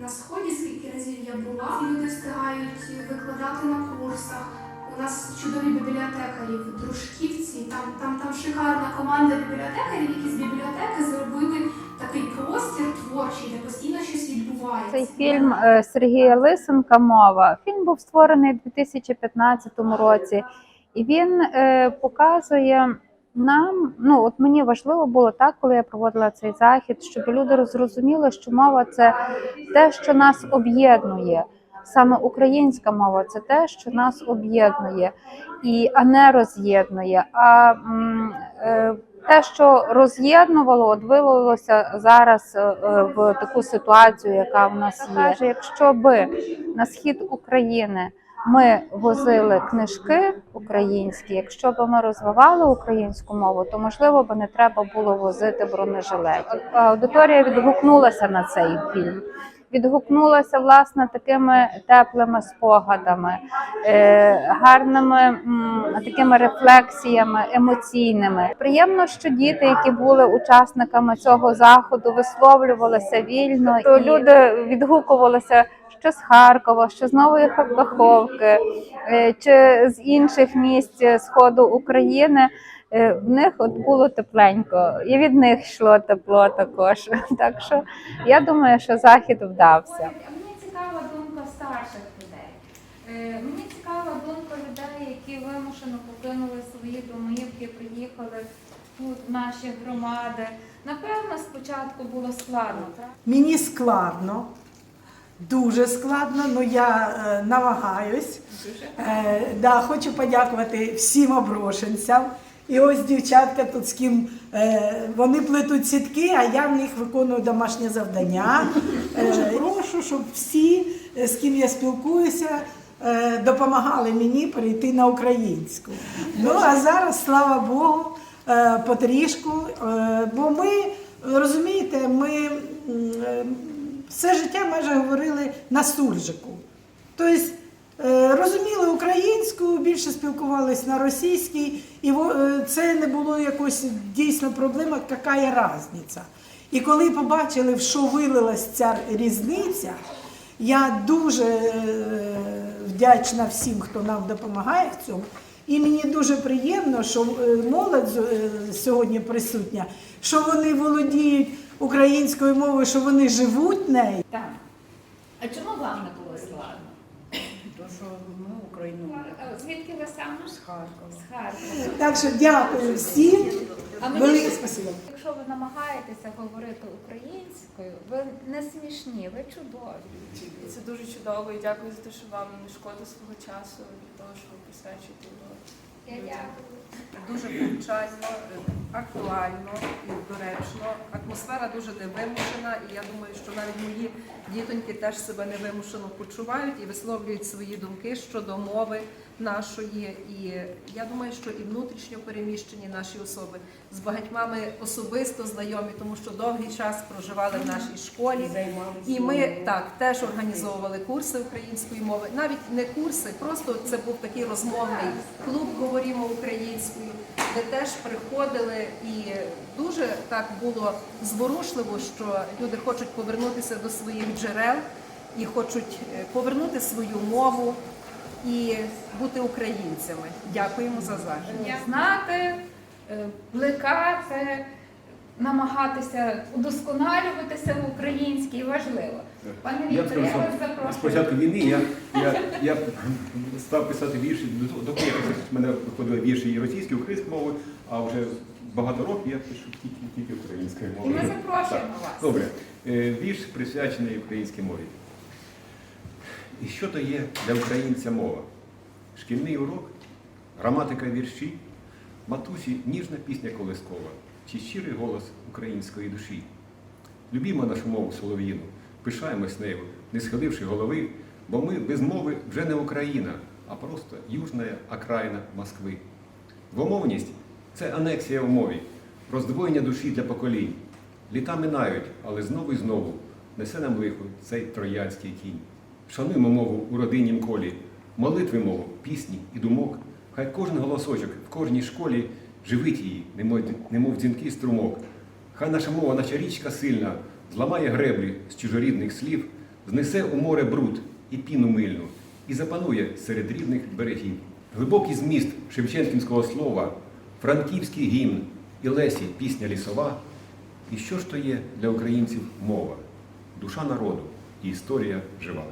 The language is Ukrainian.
на сході, скільки разів я була. Люди встигають викладати на курсах. У нас чудові бібліотекарі в Дружківці. Там, там, там шикарна команда бібліотекарів, які з бібліотеки зробили такий простір творчий, де постійно щось відбувається. Цей фільм е, Сергія Лисенка мова. Фільм був створений у 2015 році, і він е, показує нам. Ну от мені важливо було так, коли я проводила цей захід, щоб люди зрозуміли, що мова це те, що нас об'єднує. Саме українська мова це те, що нас об'єднує, і а не роз'єднує. А е, те, що роз'єднувало, от вилилося зараз е, в таку ситуацію, яка в нас є. Якщо би на схід України ми возили книжки українські, якщо б ми розвивали українську мову, то можливо би не треба було возити бронежилетів. Аудиторія відгукнулася на цей фільм. Відгукнулася власне такими теплими спогадами, е, гарними такими рефлексіями емоційними. Приємно, що діти, які були учасниками цього заходу, висловлювалися вільно. То люди відгукувалися що з Харкова, що з Нової Каховки, е, чи з інших місць сходу України. Е, В них от було тепленько, і від них йшло тепло також. Так що я думаю, що захід вдався. Мені цікава думка старших людей. Е, Мені цікава думка людей, які вимушено покинули свої домівки, приїхали тут в наші громади. Напевно, спочатку було складно, так? Мені складно, дуже складно, але я е, намагаюсь. Е, да, хочу подякувати всім оброшенцям. І ось дівчатка тут з ким е, вони плетуть сітки, а я в них виконую домашнє завдання. Е, прошу, щоб всі, е, з ким я спілкуюся, допомагали мені перейти на українську. Ну а зараз, слава Богу, потрішку. Бо ми розумієте, ми все життя майже говорили на суржику. Тобто е, розуміли українську, більше спілкувалися на російській, і е, це не було якось дійсно проблема, яка є різниця. І коли побачили, в що вилилась ця різниця, я дуже е, вдячна всім, хто нам допомагає в цьому. І мені дуже приємно, що е, молодь сьогодні присутня, що вони володіють українською мовою, що вони живуть нею. Так. А чому вам не було складно? Що ми Україну Звідки ви саме? з Харкова. З Харкова. Так що дякую всім. Велике спасибо. Якщо ви намагаєтеся говорити українською, ви не смішні, ви чудові. Це дуже чудово і дякую за те, що вам не шкода свого часу для того, що ви присвячуєте його. Я дякую. Дуже повчально, актуально і доречно. Атмосфера дуже невимушена, і я думаю, що навіть мої дітоньки теж себе невимушено почувають і висловлюють свої думки щодо мови нашої. І я думаю, що і внутрішньо переміщені наші особи з багатьма ми особисто знайомі, тому що довгий час проживали в нашій школі. І ми так теж організовували курси української мови, навіть не курси, просто це був такий розмовний клуб Говоримо українською, де теж приходили, і дуже так було зворушливо, що люди хочуть повернутися до своїх джерел і хочуть е, повернути свою мову і бути українцями. Дякуємо за захід. Знати, е, плекати, намагатися удосконалюватися в українській важливо. Пане Вікторе, я вас запрошую. початку війни я, я, я став писати вірші, до доки я в мене виходили вірші і російською, і українською мовою, а вже багато років я пишу тільки, тільки українською І ми запрошуємо Так. вас. Добре. Е, Вірш присвячений українській мові. І що то є для українця мова? Шкільний урок, граматика вірші, матусі ніжна пісня колискова, чи щирий голос української душі. Любімо нашу мову солов'їну, пишаємось нею, не схиливши голови, бо ми без мови вже не Україна, а просто южна окраїна Москви. Двомовність це анексія в мові, роздвоєння душі для поколінь. Літа минають, але знову і знову несе нам лихо цей троянський кінь. Шануємо мову у родиннім колі, молитви мову, пісні і думок. Хай кожен голосочок в кожній школі живить її, немов, немов струмок. Хай наша мова, наче річка сильна, зламає греблі з чужорідних слів, знесе у море бруд і піну мильну, і запанує серед рідних берегів. Глибокий зміст шевченківського слова, франківський гімн і Лесі пісня лісова. І що ж то є для українців мова, душа народу і історія жива.